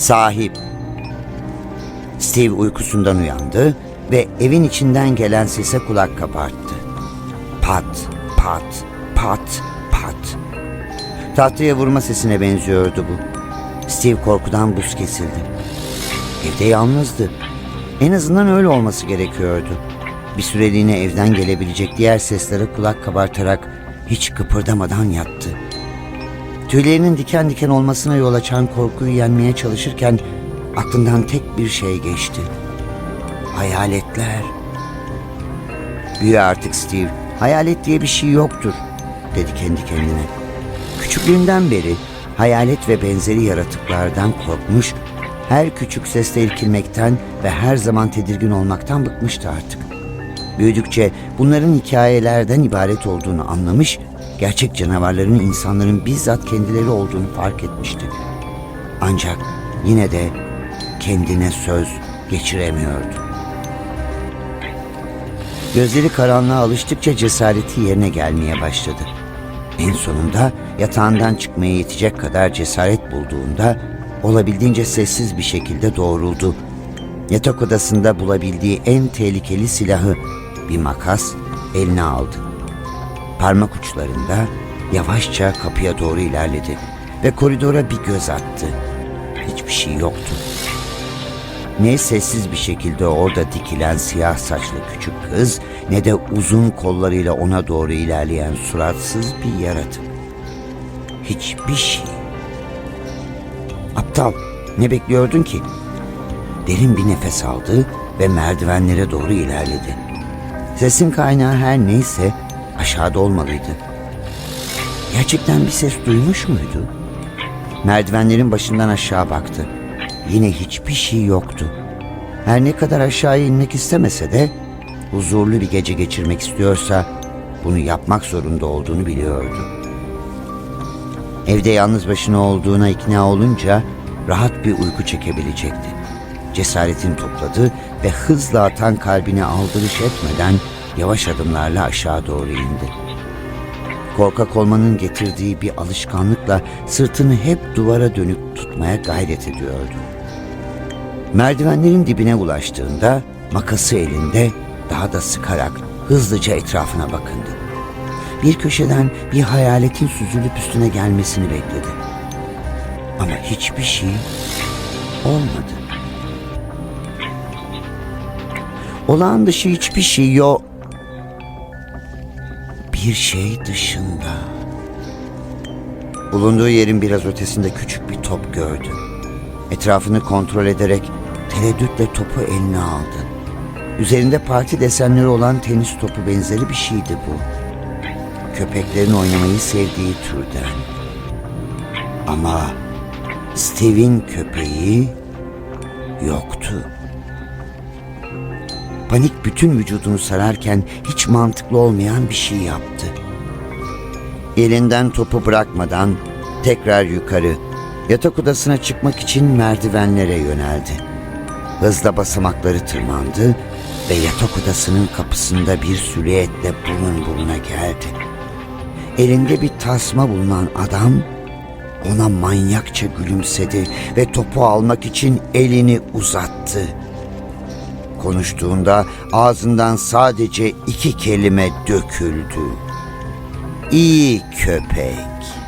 Sahip. Steve uykusundan uyandı ve evin içinden gelen sese kulak kabarttı. Pat, pat, pat, pat. Tahtaya vurma sesine benziyordu bu. Steve korkudan buz kesildi. Evde yalnızdı. En azından öyle olması gerekiyordu. Bir süreliğine evden gelebilecek diğer seslere kulak kabartarak hiç kıpırdamadan yattı. Tüylerinin diken diken olmasına yol açan korkuyu yenmeye çalışırken aklından tek bir şey geçti. Hayaletler. Büyü artık Steve. Hayalet diye bir şey yoktur, dedi kendi kendine. Küçüklüğünden beri hayalet ve benzeri yaratıklardan korkmuş, her küçük sesle irkilmekten ve her zaman tedirgin olmaktan bıkmıştı artık. Büyüdükçe bunların hikayelerden ibaret olduğunu anlamış, gerçek canavarların insanların bizzat kendileri olduğunu fark etmişti. Ancak yine de kendine söz geçiremiyordu. Gözleri karanlığa alıştıkça cesareti yerine gelmeye başladı. En sonunda yatağından çıkmaya yetecek kadar cesaret bulduğunda olabildiğince sessiz bir şekilde doğruldu. Yatak odasında bulabildiği en tehlikeli silahı bir makas eline aldı. Parmak uçlarında yavaşça kapıya doğru ilerledi ve koridora bir göz attı. Hiçbir şey yoktu. Ne sessiz bir şekilde orada dikilen siyah saçlı küçük kız ne de uzun kollarıyla ona doğru ilerleyen suratsız bir yaratık. Hiçbir şey. Aptal, ne bekliyordun ki? Derin bir nefes aldı ve merdivenlere doğru ilerledi. Sesin kaynağı her neyse aşağıda olmalıydı. Gerçekten bir ses duymuş muydu? Merdivenlerin başından aşağı baktı. Yine hiçbir şey yoktu. Her ne kadar aşağıya inmek istemese de huzurlu bir gece geçirmek istiyorsa bunu yapmak zorunda olduğunu biliyordu. Evde yalnız başına olduğuna ikna olunca rahat bir uyku çekebilecekti. Cesaretini topladı ve hızla atan kalbine aldırış etmeden yavaş adımlarla aşağı doğru indi. Korkak olmanın getirdiği bir alışkanlıkla sırtını hep duvara dönük tutmaya gayret ediyordu. Merdivenlerin dibine ulaştığında makası elinde daha da sıkarak hızlıca etrafına bakındı. Bir köşeden bir hayaletin süzülüp üstüne gelmesini bekledi. Ama hiçbir şey olmadı. Olağan dışı hiçbir şey yok. Bir şey dışında. Bulunduğu yerin biraz ötesinde küçük bir top gördü. Etrafını kontrol ederek tereddütle topu eline aldı. Üzerinde parti desenleri olan tenis topu benzeri bir şeydi bu. Köpeklerin oynamayı sevdiği türden. Ama Steve'in köpeği yoktu. Panik bütün vücudunu sararken hiç mantıklı olmayan bir şey yaptı. Elinden topu bırakmadan tekrar yukarı yatak odasına çıkmak için merdivenlere yöneldi. Hızla basamakları tırmandı ve yatak odasının kapısında bir silüetle burun buruna geldi. Elinde bir tasma bulunan adam ona manyakça gülümsedi ve topu almak için elini uzattı. Konuştuğunda ağzından sadece iki kelime döküldü. İyi köpek.